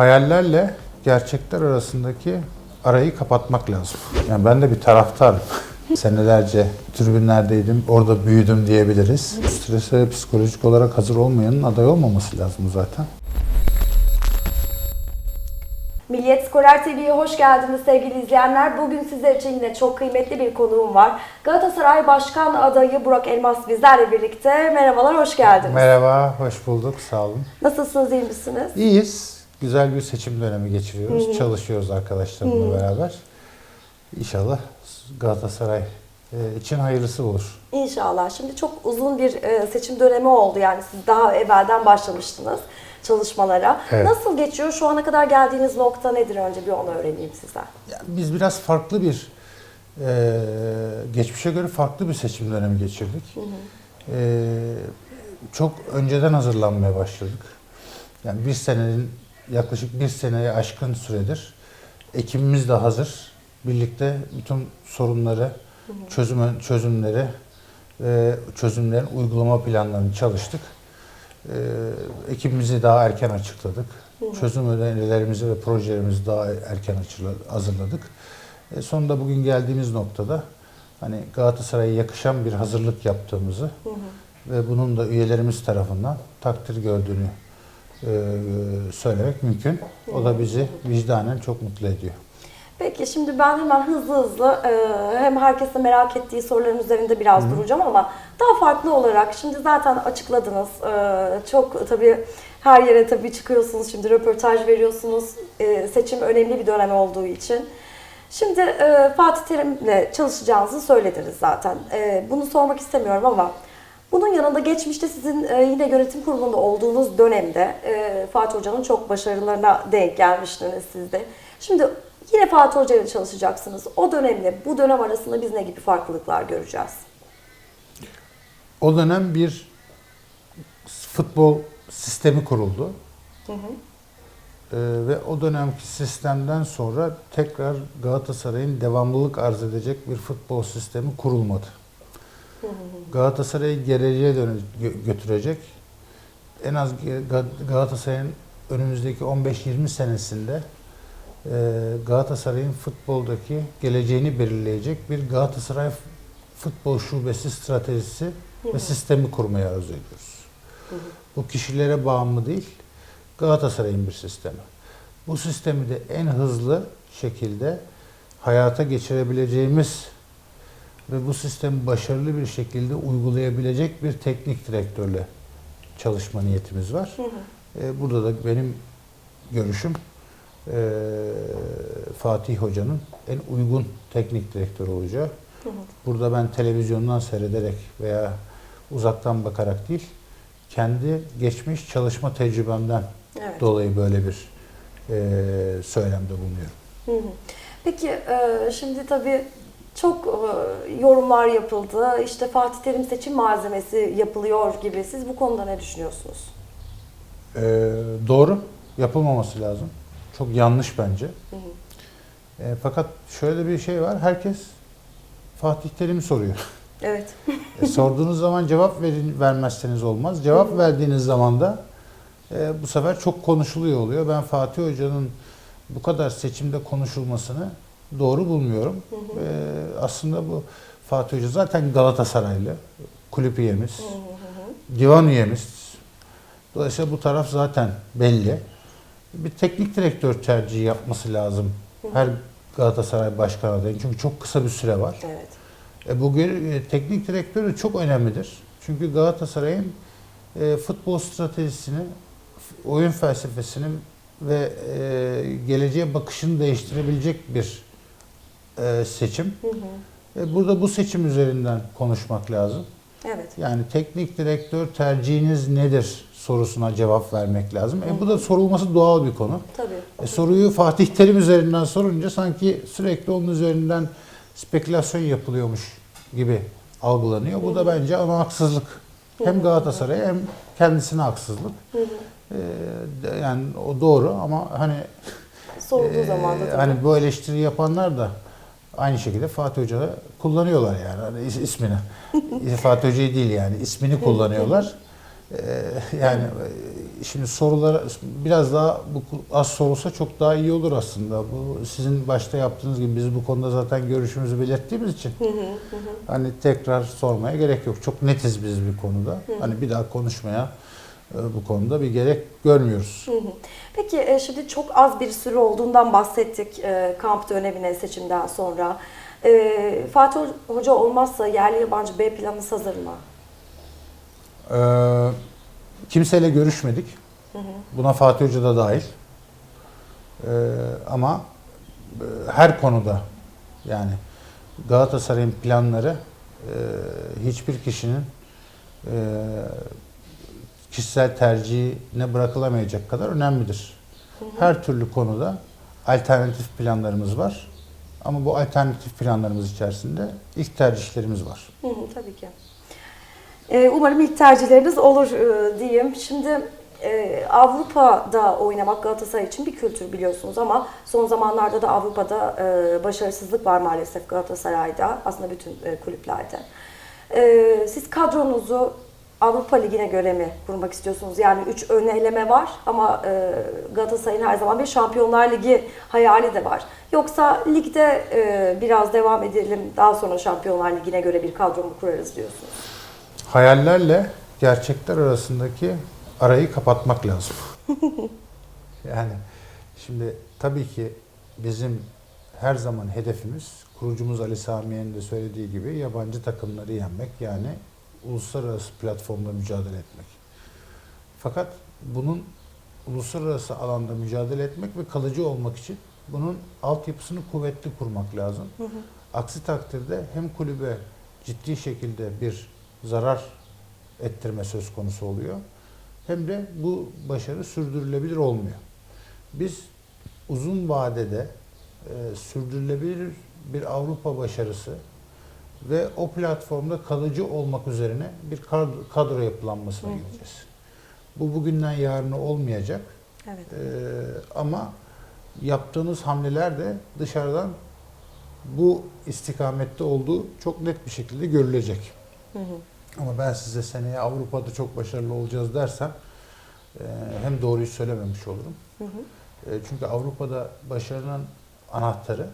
hayallerle gerçekler arasındaki arayı kapatmak lazım. Yani ben de bir taraftarım. Senelerce tribünlerdeydim, orada büyüdüm diyebiliriz. Strese psikolojik olarak hazır olmayanın aday olmaması lazım zaten. Milliyet Skorer TV'ye hoş geldiniz sevgili izleyenler. Bugün sizler için yine çok kıymetli bir konuğum var. Galatasaray Başkan adayı Burak Elmas bizlerle birlikte. Merhabalar, hoş geldiniz. Merhaba, hoş bulduk, sağ olun. Nasılsınız, iyi misiniz? İyiyiz. Güzel bir seçim dönemi geçiriyoruz. Çalışıyoruz arkadaşlarımla beraber. İnşallah Galatasaray e, için hayırlısı olur. İnşallah. Şimdi çok uzun bir e, seçim dönemi oldu. Yani siz daha evvelden başlamıştınız çalışmalara. Evet. Nasıl geçiyor? Şu ana kadar geldiğiniz nokta nedir? Önce bir onu öğreneyim sizden. Yani biz biraz farklı bir, e, geçmişe göre farklı bir seçim dönemi geçirdik. E, çok önceden hazırlanmaya başladık. Yani bir senenin, yaklaşık bir seneye aşkın süredir ekibimiz de hazır. Birlikte bütün sorunları, çözüm, çözümleri ve çözümlerin uygulama planlarını çalıştık. E, ekibimizi daha erken açıkladık. Çözüm önerilerimizi ve projelerimizi daha erken hazırladık. E, sonunda bugün geldiğimiz noktada hani Galatasaray'a yakışan bir hazırlık yaptığımızı ve bunun da üyelerimiz tarafından takdir gördüğünü e, söylemek mümkün. O da bizi vicdanen çok mutlu ediyor. Peki şimdi ben hemen hızlı hızlı e, hem herkesin merak ettiği soruların üzerinde biraz duracağım ama daha farklı olarak şimdi zaten açıkladınız. E, çok tabii her yere tabii çıkıyorsunuz şimdi röportaj veriyorsunuz. E, seçim önemli bir dönem olduğu için. Şimdi e, Fatih Terim'le çalışacağınızı söylediniz zaten. E, bunu sormak istemiyorum ama bunun yanında geçmişte sizin e, yine yönetim kurulunda olduğunuz dönemde e, Fatih Hoca'nın çok başarılarına denk gelmiştiniz siz de. Şimdi yine Fatih Hoca ile çalışacaksınız. O dönemle bu dönem arasında biz ne gibi farklılıklar göreceğiz? O dönem bir futbol sistemi kuruldu. Ee, ve o dönemki sistemden sonra tekrar Galatasaray'ın devamlılık arz edecek bir futbol sistemi kurulmadı. Galatasaray'ı geleceğe dönü- gö- götürecek en az Ga- Galatasaray'ın önümüzdeki 15-20 senesinde e, Galatasaray'ın futboldaki geleceğini belirleyecek bir Galatasaray futbol şubesi stratejisi ve sistemi kurmayı arzu ediyoruz. Bu kişilere bağımlı değil, Galatasaray'ın bir sistemi. Bu sistemi de en hızlı şekilde hayata geçirebileceğimiz ve bu sistemi başarılı bir şekilde uygulayabilecek bir teknik direktörle çalışma niyetimiz var. Ee, Burada da benim görüşüm eee, Fatih Hoca'nın en uygun teknik direktör olacağı. Burada ben televizyondan seyrederek veya uzaktan bakarak değil, kendi geçmiş çalışma tecrübemden Evet. dolayı böyle bir eee, söylemde bulunuyorum. Hı hı. Peki e, şimdi tabii çok e, yorumlar yapıldı. İşte Fatih Terim seçim malzemesi yapılıyor gibi. Siz bu konuda ne düşünüyorsunuz? Ee, doğru. Yapılmaması lazım. Çok yanlış bence. Ee, fakat şöyle bir şey var. Herkes Fatih Terim'i soruyor. Evet. E, sorduğunuz zaman cevap verin, vermezseniz olmaz. Cevap verdiğiniz zaman da e, bu sefer çok konuşuluyor oluyor. Ben Fatih Hoca'nın bu kadar seçimde konuşulmasını doğru bulmuyorum. E, aslında bu Fatih Hoca zaten Galatasaraylı. Kulüp üyemiz. Divan üyemiz. Dolayısıyla bu taraf zaten belli. Bir teknik direktör tercihi yapması lazım. Her Galatasaray başkan adayının. Çünkü çok kısa bir süre var. Evet. E, bu gö- e, teknik direktörü çok önemlidir. Çünkü Galatasaray'ın e, futbol stratejisini, oyun felsefesini ve e, geleceğe bakışını değiştirebilecek bir e, seçim. Hı hı. E, burada bu seçim üzerinden konuşmak lazım. Evet. Yani teknik direktör tercihiniz nedir sorusuna cevap vermek lazım. E, bu da sorulması doğal bir konu. Tabii. E, soruyu Fatih Terim üzerinden sorunca sanki sürekli onun üzerinden spekülasyon yapılıyormuş gibi algılanıyor. Bu da bence ana haksızlık. Hem Galatasaray'a hem kendisine haksızlık. E, de- yani o doğru ama hani Sorduğu e, zaman da tabii. hani bu eleştiri yapanlar da aynı şekilde Fatih Hoca'da kullanıyorlar yani hani is- ismini. Fatih Hoca'yı değil yani ismini kullanıyorlar. E, yani e, şimdi sorulara biraz daha bu az sorulsa çok daha iyi olur aslında. Bu sizin başta yaptığınız gibi biz bu konuda zaten görüşümüzü belirttiğimiz için hani tekrar sormaya gerek yok. Çok netiz biz bir konuda. Hani bir daha konuşmaya bu konuda bir gerek görmüyoruz. Peki e, şimdi çok az bir süre olduğundan bahsettik e, kamp dönemine seçimden sonra. E, Fatih Hoca olmazsa yerli yabancı B planınız hazır mı? Ee, kimseyle görüşmedik. Buna Fatih Hoca da dahil. Ee, ama her konuda yani Galatasaray'ın planları e, hiçbir kişinin e, kişisel tercihine bırakılamayacak kadar önemlidir. Her türlü konuda alternatif planlarımız var. Ama bu alternatif planlarımız içerisinde ilk tercihlerimiz var. Tabii ki. E, umarım ilk tercihleriniz olur e, diyeyim. Şimdi e, Avrupa'da oynamak Galatasaray için bir kültür biliyorsunuz ama son zamanlarda da Avrupa'da e, başarısızlık var maalesef Galatasaray'da. Aslında bütün kulüplerde. Siz kadronuzu Avrupa Ligi'ne göre mi kurmak istiyorsunuz? Yani 3 ön eleme var ama e, Galatasaray'ın her zaman bir Şampiyonlar Ligi hayali de var. Yoksa ligde e, biraz devam edelim daha sonra Şampiyonlar Ligi'ne göre bir kadro mu kurarız diyorsunuz? Hayallerle gerçekler arasındaki arayı kapatmak lazım. yani şimdi tabii ki bizim her zaman hedefimiz kurucumuz Ali Samiye'nin de söylediği gibi yabancı takımları yenmek yani uluslararası platformda mücadele etmek. Fakat bunun uluslararası alanda mücadele etmek ve kalıcı olmak için bunun altyapısını kuvvetli kurmak lazım. Aksi takdirde hem kulübe ciddi şekilde bir zarar ettirme söz konusu oluyor. Hem de bu başarı sürdürülebilir olmuyor. Biz uzun vadede e, sürdürülebilir bir Avrupa başarısı ve o platformda kalıcı olmak üzerine bir kadro, kadro yapılanmasına Hı gideceğiz. Bu bugünden yarına olmayacak. Evet. Ee, ama yaptığınız hamleler de dışarıdan bu istikamette olduğu çok net bir şekilde görülecek. Hı hı. Ama ben size seneye Avrupa'da çok başarılı olacağız dersem e, hem doğruyu söylememiş olurum. Hı hı. E, çünkü Avrupa'da başarının anahtarı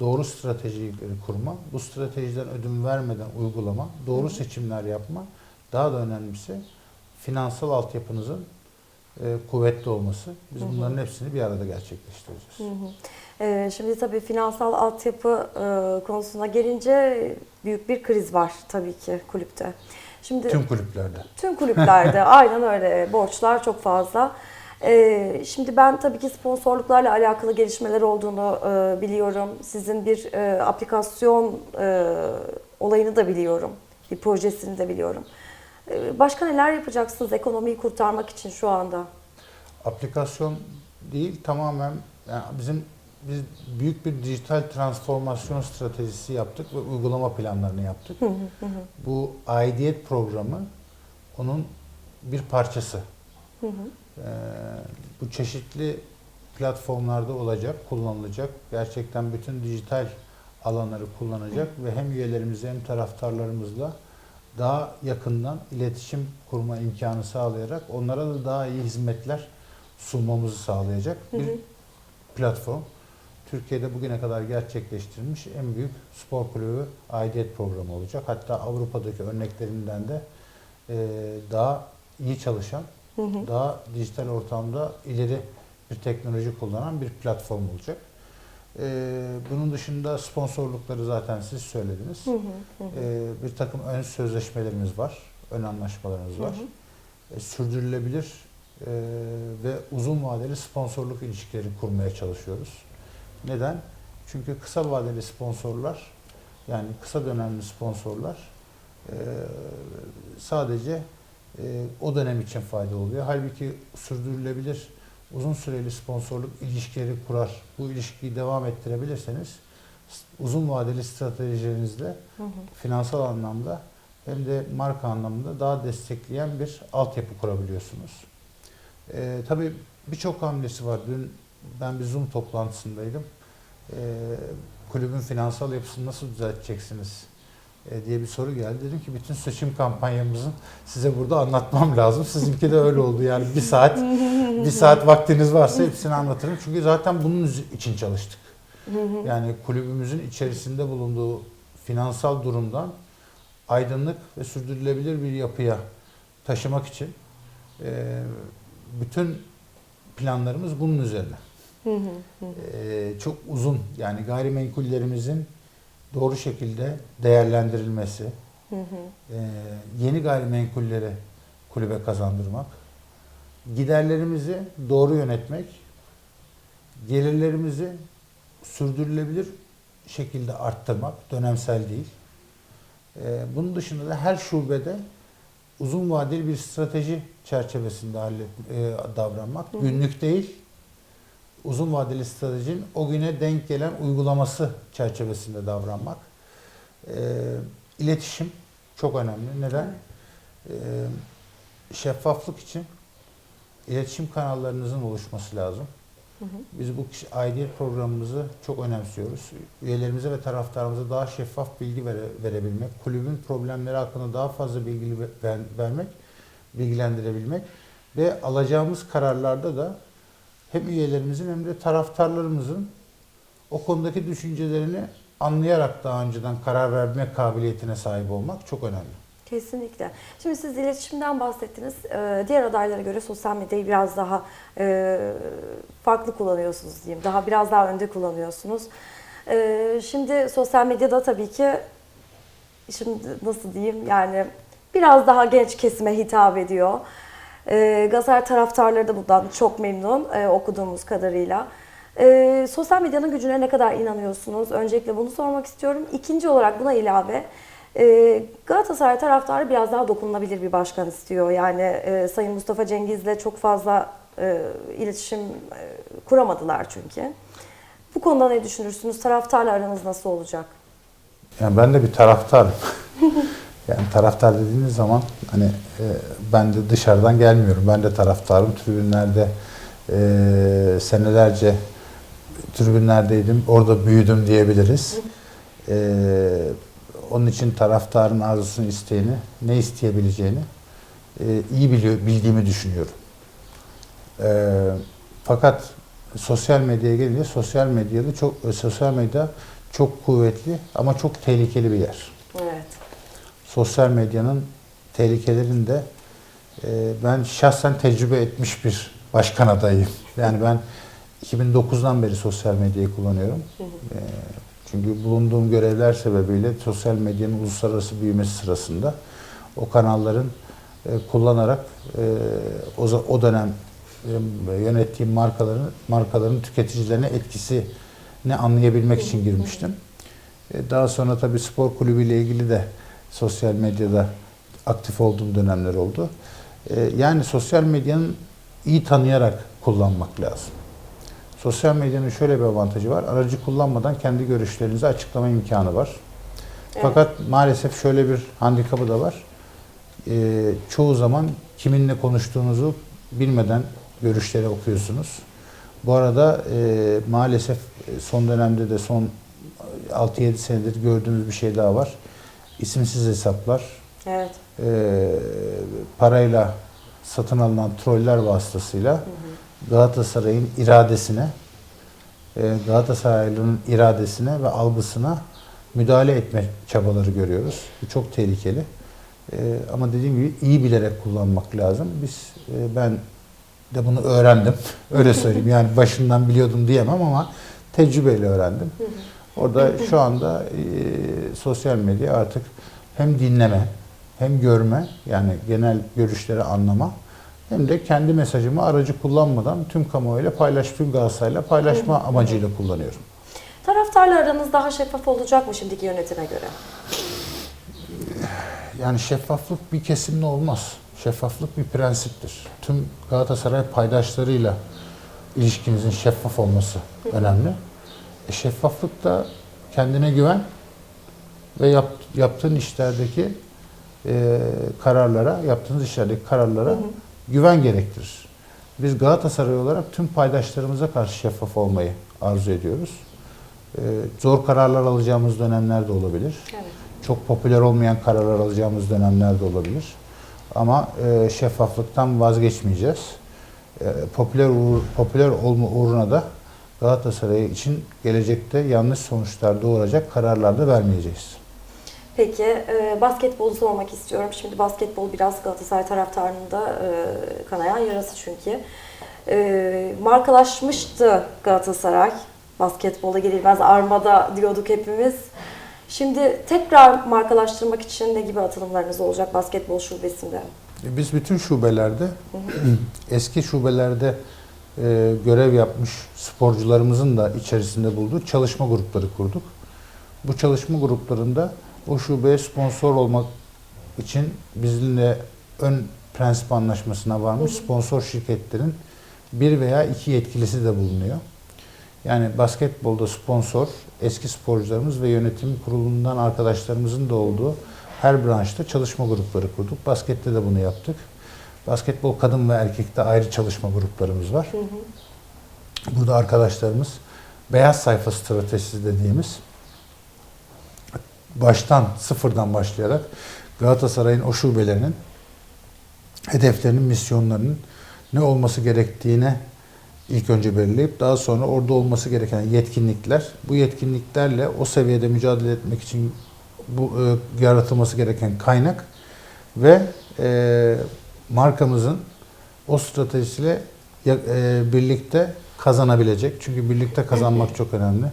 doğru stratejileri kurma, bu stratejiden ödün vermeden uygulama, doğru seçimler yapma, daha da önemlisi finansal altyapınızın e, kuvvetli olması. Biz bunların hepsini bir arada gerçekleştireceğiz. Hı hı. Ee, şimdi tabii finansal altyapı e, konusuna gelince büyük bir kriz var tabii ki kulüpte. Şimdi Tüm kulüplerde. Tüm kulüplerde aynen öyle borçlar çok fazla. Ee, şimdi ben tabii ki sponsorluklarla alakalı gelişmeler olduğunu e, biliyorum. Sizin bir e, aplikasyon e, olayını da biliyorum. Bir projesini de biliyorum. Ee, başka neler yapacaksınız ekonomiyi kurtarmak için şu anda? aplikasyon değil tamamen yani bizim biz büyük bir dijital transformasyon stratejisi yaptık ve uygulama planlarını yaptık. Bu aidiyet programı onun bir parçası. Ee, bu çeşitli platformlarda olacak, kullanılacak. Gerçekten bütün dijital alanları kullanacak ve hem üyelerimizle hem taraftarlarımızla daha yakından iletişim kurma imkanı sağlayarak onlara da daha iyi hizmetler sunmamızı sağlayacak bir platform. Türkiye'de bugüne kadar gerçekleştirilmiş en büyük spor kulübü aidiyet programı olacak. Hatta Avrupa'daki örneklerinden de daha iyi çalışan, Hı hı. daha dijital ortamda ileri bir teknoloji kullanan bir platform olacak. E, bunun dışında sponsorlukları zaten siz söylediniz. Hı hı hı. E, bir takım ön sözleşmelerimiz var, ön anlaşmalarımız Hı var. hı. E, sürdürülebilir e, ve uzun vadeli sponsorluk ilişkileri kurmaya çalışıyoruz. Neden? Çünkü kısa vadeli sponsorlar yani kısa dönemli sponsorlar e, sadece e, o dönem için fayda oluyor. Halbuki sürdürülebilir uzun süreli sponsorluk ilişkileri kurar. Bu ilişkiyi devam ettirebilirseniz uzun vadeli stratejilerinizle Hı hı. finansal anlamda hem de marka anlamında daha destekleyen bir altyapı kurabiliyorsunuz. Ee, tabii birçok hamlesi var. Dün ben bir Zoom toplantısındaydım. Ee, kulübün finansal yapısını nasıl düzelteceksiniz e, diye bir soru geldi. Dedim ki bütün seçim kampanyamızın size burada anlatmam lazım. Sizinki de öyle oldu. Yani bir saat bir saat vaktiniz varsa hepsini anlatırım. Çünkü zaten bunun için çalıştık. Yani kulübümüzün içerisinde bulunduğu finansal durumdan aydınlık ve sürdürülebilir bir yapıya taşımak için e, bütün planlarımız bunun üzerine. E, çok uzun yani gayrimenkullerimizin doğru şekilde değerlendirilmesi, e, yeni gayrimenkulleri kulübe kazandırmak, giderlerimizi doğru yönetmek, gelirlerimizi sürdürülebilir şekilde arttırmak, dönemsel değil. Ee, bunun dışında da her şubede uzun vadeli bir strateji çerçevesinde hallet, e, davranmak. Günlük değil, uzun vadeli stratejinin o güne denk gelen uygulaması çerçevesinde davranmak. Ee, iletişim çok önemli. Neden? Ee, şeffaflık için iletişim kanallarınızın oluşması lazım. Biz bu aidiyet programımızı çok önemsiyoruz. Üyelerimize ve taraftarımıza daha şeffaf bilgi vere- verebilmek, kulübün problemleri hakkında daha fazla bilgi ve- ver- vermek, bilgilendirebilmek ve alacağımız kararlarda da hem üyelerimizin hem de taraftarlarımızın o konudaki düşüncelerini anlayarak daha önceden karar verme kabiliyetine sahip olmak çok önemli. Kesinlikle. Şimdi siz iletişimden bahsettiniz. Ee, diğer adaylara göre sosyal medyayı biraz daha e, farklı kullanıyorsunuz diyeyim. Daha biraz daha önde kullanıyorsunuz. Ee, şimdi sosyal medyada tabii ki şimdi nasıl diyeyim yani biraz daha genç kesime hitap ediyor. Galatasaray taraftarları da bundan çok memnun e, okuduğumuz kadarıyla. Ee, sosyal medyanın gücüne ne kadar inanıyorsunuz? Öncelikle bunu sormak istiyorum. İkinci olarak buna ilave e, Galatasaray taraftarı biraz daha dokunulabilir bir başkan istiyor. Yani e, Sayın Mustafa Cengiz'le çok fazla e, iletişim e, kuramadılar çünkü. Bu konuda ne düşünürsünüz? Taraftarla aranız nasıl olacak? Yani ben de bir taraftarım. yani taraftar dediğiniz zaman hani e, ben de dışarıdan gelmiyorum. Ben de taraftarım. Tribünlerde e, senelerce tribünlerdeydim. Orada büyüdüm diyebiliriz. E, onun için taraftarın arzusunu, isteğini, ne isteyebileceğini e, iyi biliyor, bildiğimi düşünüyorum. E, fakat sosyal medyaya gelince sosyal medyada çok e, sosyal medya çok kuvvetli ama çok tehlikeli bir yer. Evet. Sosyal medyanın tehlikelerini de e, ben şahsen tecrübe etmiş bir başkan adayıyım. Yani ben 2009'dan beri sosyal medyayı kullanıyorum. E, çünkü bulunduğum görevler sebebiyle sosyal medyanın uluslararası büyümesi sırasında o kanalların e, kullanarak e, o, o dönem e, yönettiğim markaların markaların tüketicilerine etkisini anlayabilmek için girmiştim. E, Daha sonra tabii spor kulübüyle ilgili de sosyal medyada aktif olduğum dönemler oldu. E, Yani sosyal medyanın iyi tanıyarak kullanmak lazım. Sosyal medyanın şöyle bir avantajı var. Aracı kullanmadan kendi görüşlerinizi açıklama imkanı var. Evet. Fakat maalesef şöyle bir handikapı da var. E, çoğu zaman kiminle konuştuğunuzu bilmeden görüşleri okuyorsunuz. Bu arada e, maalesef son dönemde de son 6-7 senedir gördüğümüz bir şey daha var. İsimsiz hesaplar, Evet. e, parayla satın alınan troller vasıtasıyla Galatasaray'ın iradesine, e, Galatasaraylı'nın iradesine ve algısına müdahale etme çabaları görüyoruz. Bu çok tehlikeli. E, ama dediğim gibi iyi bilerek kullanmak lazım. Biz e, ben de bunu öğrendim. Öyle söyleyeyim. Yani başından biliyordum diyemem ama tecrübeyle öğrendim. Orada şu anda e, sosyal medya artık hem dinleme hem görme yani genel görüşleri anlama hem de kendi mesajımı aracı kullanmadan tüm kamuoyuyla paylaş, tüm Galatasaray'la paylaşma amacıyla kullanıyorum. Taraftarla aranız daha şeffaf olacak mı şimdiki yönetime göre? Yani şeffaflık bir kesimle olmaz. Şeffaflık bir prensiptir. Tüm Galatasaray paydaşlarıyla ilişkinizin şeffaf olması önemli. E, şeffaflık da kendine güven ve yap, yaptığın işlerdeki e, kararlara, yaptığınız işlerdeki kararlara güven gerektirir. Biz Galatasaray olarak tüm paydaşlarımıza karşı şeffaf olmayı arzu ediyoruz. E, zor kararlar alacağımız dönemler de olabilir. Evet. çok popüler olmayan kararlar alacağımız dönemler de olabilir. Ama e, şeffaflıktan vazgeçmeyeceğiz. E, popüler uğur- popüler olma uğruna da Galatasaray için gelecekte yanlış sonuçlar doğuracak kararlar da vermeyeceğiz. Peki e, basketbolu sormak istiyorum. Şimdi basketbol biraz Galatasaray taraftarında e, kanayan yarası çünkü. E, markalaşmıştı Galatasaray. Basketbola girilmez armada diyorduk hepimiz. Şimdi tekrar markalaştırmak için ne gibi atılımlarınız olacak basketbol şubesinde? E, Biz bütün şubelerde, eski şubelerde e, görev yapmış sporcularımızın da içerisinde bulduğu çalışma grupları kurduk. Bu çalışma gruplarında o şubeye sponsor olmak için bizimle ön prensip anlaşmasına varmış sponsor şirketlerin bir veya iki yetkilisi de bulunuyor. Yani basketbolda sponsor, eski sporcularımız ve yönetim kurulundan arkadaşlarımızın da olduğu her branşta çalışma grupları kurduk. Baskette de bunu yaptık. Basketbol kadın ve erkekte ayrı çalışma gruplarımız var. Burada arkadaşlarımız beyaz sayfa stratejisi dediğimiz baştan sıfırdan başlayarak Galatasaray'ın o şubelerinin hedeflerinin, misyonlarının ne olması gerektiğine ilk önce belirleyip daha sonra orada olması gereken yetkinlikler, bu yetkinliklerle o seviyede mücadele etmek için bu e, yaratılması gereken kaynak ve e, markamızın o stratejisiyle e, birlikte kazanabilecek. Çünkü birlikte kazanmak çok önemli.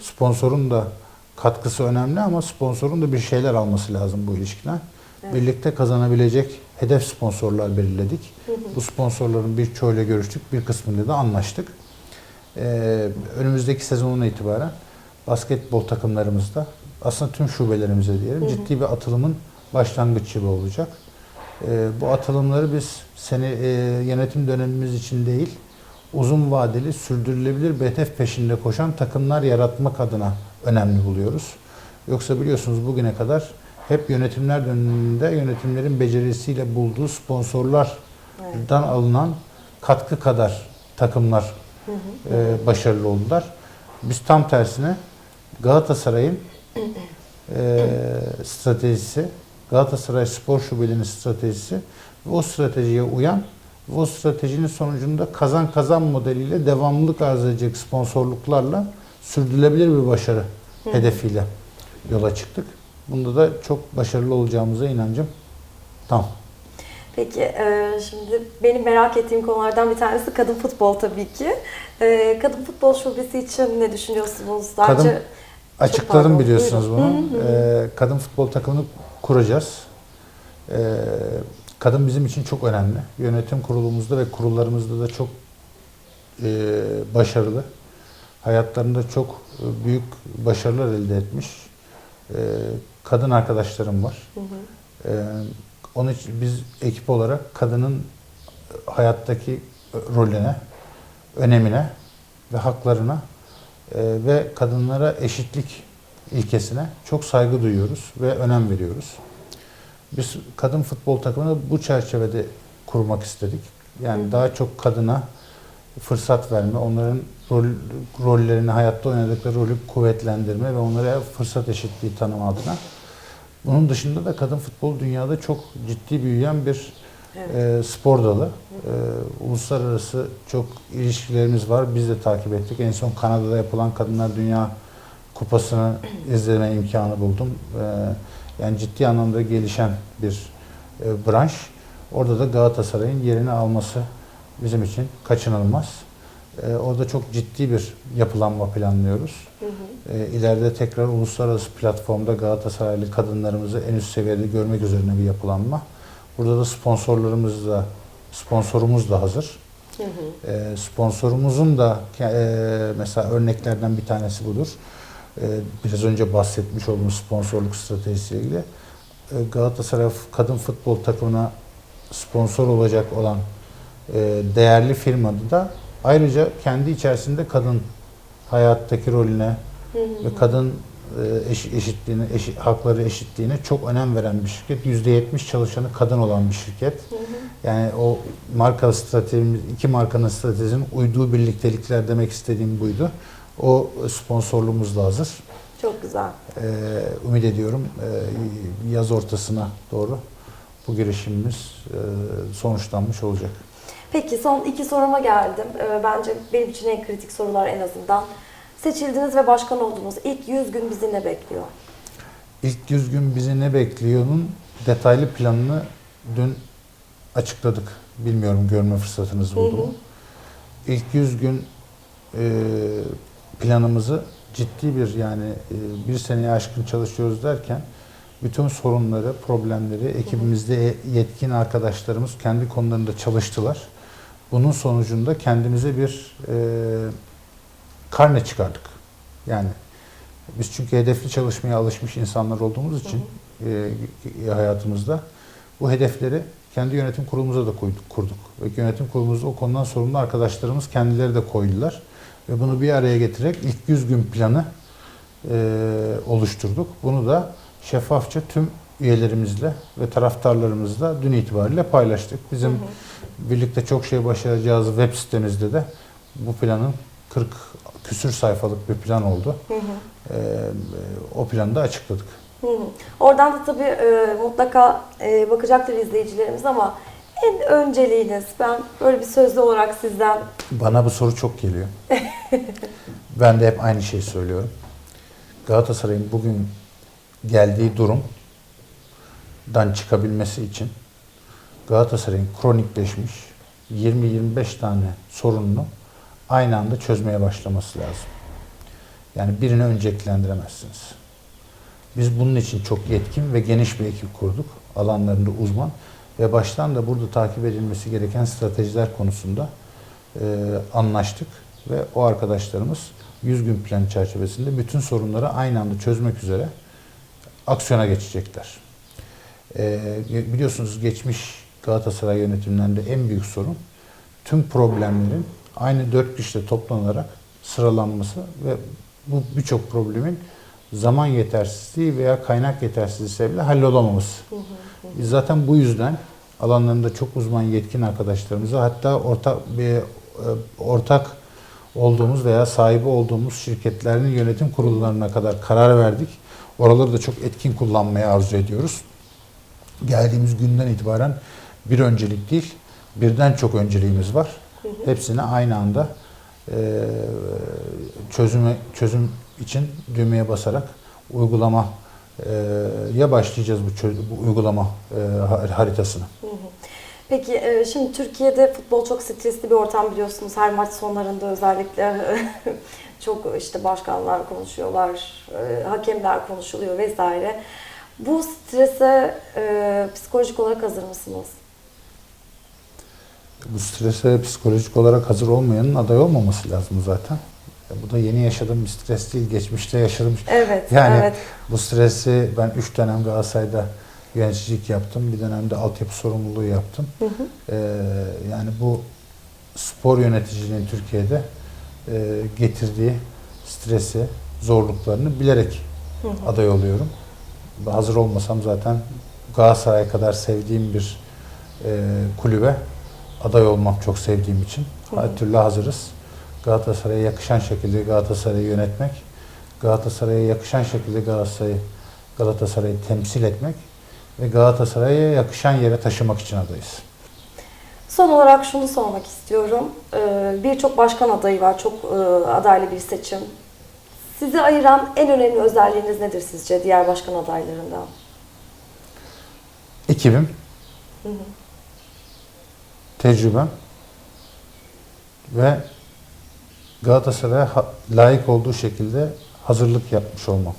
Sponsorun da katkısı önemli ama sponsorun da bir şeyler alması lazım bu ilişkiden. Evet. Birlikte kazanabilecek hedef sponsorlar belirledik. Bu sponsorların birçoğuyla görüştük, bir kısmıyla da anlaştık. Ee, önümüzdeki sezonun itibaren basketbol takımlarımızda aslında tüm şubelerimize diyelim ciddi bir atılımın başlangıç yılı olacak. Ee, bu atılımları biz sene e, yönetim dönemimiz için değil, uzun vadeli sürdürülebilir bir hedef peşinde koşan takımlar yaratmak adına önemli buluyoruz. Yoksa biliyorsunuz bugüne kadar hep yönetimler döneminde yönetimlerin becerisiyle bulduğu sponsorlardan alınan katkı kadar takımlar e, başarılı oldular. Biz tam tersine Galatasaray'ın e, stratejisi, Galatasaray Spor Şubelerinin stratejisi ve o stratejiye uyan ve o stratejinin sonucunda kazan kazan modeliyle devamlılık arz edecek sponsorluklarla sürdürülebilir bir başarı hedefiyle yola çıktık. Bunda da çok başarılı olacağımıza inancım tam. Peki e, şimdi benim merak ettiğim konulardan bir tanesi kadın futbol tabii ki. E, kadın futbol şubesi için ne düşünüyorsunuz? Daha Kadın- önce- Açıkladım biliyorsunuz bunu. Ee, kadın futbol takımını kuracağız. Ee, kadın bizim için çok önemli. Yönetim kurulumuzda ve kurullarımızda da çok e, başarılı. Hayatlarında çok büyük başarılar elde etmiş. e, kadın arkadaşlarım var. Hı hı. Ee, onun için biz ekip olarak kadının hayattaki rolüne, önemine ve haklarına e, ve kadınlara eşitlik ilkesine çok saygı duyuyoruz ve önem veriyoruz. Biz kadın futbol takımını bu çerçevede kurmak istedik. Yani daha çok kadına fırsat verme, onların rol, rollerini, hayatta oynadıkları rolü kuvvetlendirme ve onlara fırsat eşitliği tanıma adına. Bunun dışında da kadın futbol dünyada çok ciddi büyüyen bir Evet. e, spor dalı. E, uluslararası çok ilişkilerimiz var. Biz de takip ettik. En son Kanada'da yapılan Kadınlar Dünya Kupası'nı izleme imkanı buldum. E, yani ciddi anlamda gelişen bir e, branş. Orada da Galatasaray'ın yerini alması bizim için kaçınılmaz. E, orada çok ciddi bir yapılanma planlıyoruz. Hı hı. E, ileride tekrar uluslararası platformda Galatasaraylı kadınlarımızı en üst seviyede görmek üzerine bir yapılanma. Burada da sponsorlarımız da sponsorumuz da hazır. Hı hı. E, sponsorumuzun da e, mesela örneklerden bir tanesi budur. E, biraz önce bahsetmiş olduğumuz sponsorluk stratejisiyle ilgili. E, Galatasaray kadın futbol takımına sponsor olacak olan e, değerli firmada da ayrıca kendi içerisinde kadın hayattaki rolüne ve kadın e, eş- eşitliğine, eşi- hakları eşitliğine çok önem veren bir şirket. %70 çalışanı kadın olan bir şirket. Hı hı. Yani o marka stratejimiz, iki markanın stratejinin uyduğu birliktelikler demek istediğim buydu. O sponsorluğumuz da hazır. Çok güzel. Ee, ümit ediyorum e, yaz ortasına doğru bu girişimimiz e, sonuçlanmış olacak. Peki son iki soruma geldim. Ee, bence benim için en kritik sorular en azından. Seçildiniz ve başkan oldunuz. İlk 100 gün bizi ne bekliyor? İlk 100 gün bizi ne bekliyor'nun detaylı planını dün açıkladık. Bilmiyorum görme fırsatınız oldu mu? İlk 100 gün e, planımızı ciddi bir yani e, bir seneye aşkın çalışıyoruz derken bütün sorunları, problemleri ekibimizde yetkin arkadaşlarımız kendi konularında çalıştılar. Bunun sonucunda kendimize bir e, karne çıkardık. Yani biz çünkü hedefli çalışmaya alışmış insanlar olduğumuz için e, hayatımızda bu hedefleri kendi yönetim kurulumuza da koyduk, kurduk. Ve yönetim kurulumuzda o konudan sorumlu arkadaşlarımız kendileri de koydular. Ve bunu bir araya getirerek ilk 100 gün planı e, oluşturduk. Bunu da şeffafça tüm üyelerimizle ve taraftarlarımızla dün itibariyle paylaştık. Bizim birlikte çok şey başaracağız web sitemizde de bu planın 40 küsür sayfalık bir plan oldu. Hı hı. Ee, o planı da açıkladık. Hı hı. Oradan da tabii e, mutlaka e, bakacaktır izleyicilerimiz ama en önceliğiniz, ben böyle bir sözlü olarak sizden Bana bu soru çok geliyor. ben de hep aynı şeyi söylüyorum. Galatasaray'ın bugün geldiği durumdan çıkabilmesi için Galatasaray'ın kronikleşmiş 20-25 tane sorununu aynı anda çözmeye başlaması lazım. Yani birini önceliklendiremezsiniz. Biz bunun için çok yetkin ve geniş bir ekip kurduk. Alanlarında uzman ve baştan da burada takip edilmesi gereken stratejiler konusunda e, anlaştık ve o arkadaşlarımız 100 gün planı çerçevesinde bütün sorunları aynı anda çözmek üzere aksiyona geçecekler. E, biliyorsunuz geçmiş Galatasaray yönetimlerinde en büyük sorun tüm problemlerin aynı dört kişide toplanarak sıralanması ve bu birçok problemin zaman yetersizliği veya kaynak yetersizliği sebebiyle hallolamaması. Biz zaten bu yüzden alanlarında çok uzman yetkin arkadaşlarımıza hatta ortak bir e, ortak olduğumuz veya sahibi olduğumuz şirketlerin yönetim kurullarına kadar karar verdik. Oraları da çok etkin kullanmaya arzu ediyoruz. Geldiğimiz günden itibaren bir öncelik değil, birden çok önceliğimiz var. Hepsini aynı anda e, çözüme çözüm için düğmeye basarak uygulama e, ya başlayacağız bu, bu uygulama e, ha- haritasını. Hı hı. Peki e, şimdi Türkiye'de futbol çok stresli bir ortam biliyorsunuz. Her maç sonlarında özellikle çok işte başkanlar konuşuyorlar, hakemler konuşuluyor vesaire. Bu strese psikolojik olarak hazır mısınız? Bu strese psikolojik olarak hazır olmayanın aday olmaması lazım zaten. Bu da yeni yaşadığım bir stres değil, geçmişte yaşadığım Evet, Yani evet. bu stresi ben 3 dönem Galatasaray'da yöneticilik yaptım. Bir dönemde altyapı sorumluluğu yaptım. Hı hı. Ee, yani bu spor yöneticiliğinin Türkiye'de e, getirdiği stresi, zorluklarını bilerek Hı hı. aday oluyorum. Hazır olmasam zaten Galatasaray'a kadar sevdiğim bir e, kulübe aday olmam çok sevdiğim için. Her türlü hazırız. Galatasaray'a yakışan şekilde Galatasaray'ı yönetmek, Galatasaray'a yakışan şekilde Galatasaray'ı Galatasaray'ı temsil etmek ve Galatasaray'a yakışan yere taşımak için adayız. Son olarak şunu sormak istiyorum. Ee, Birçok başkan adayı var, çok e, adaylı bir seçim. Sizi ayıran en önemli özelliğiniz nedir sizce diğer başkan adaylarından? Ekibim, Hı hı. tecrübem ve Galatasaray'a layık olduğu şekilde hazırlık yapmış olmam.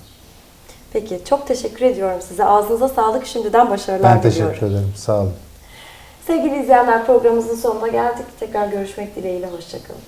Peki, çok teşekkür ediyorum size. Ağzınıza sağlık. Şimdiden başarılar Ben diliyorum. teşekkür ederim. Sağ olun. Sevgili izleyenler programımızın sonuna geldik. Tekrar görüşmek dileğiyle. Hoşçakalın.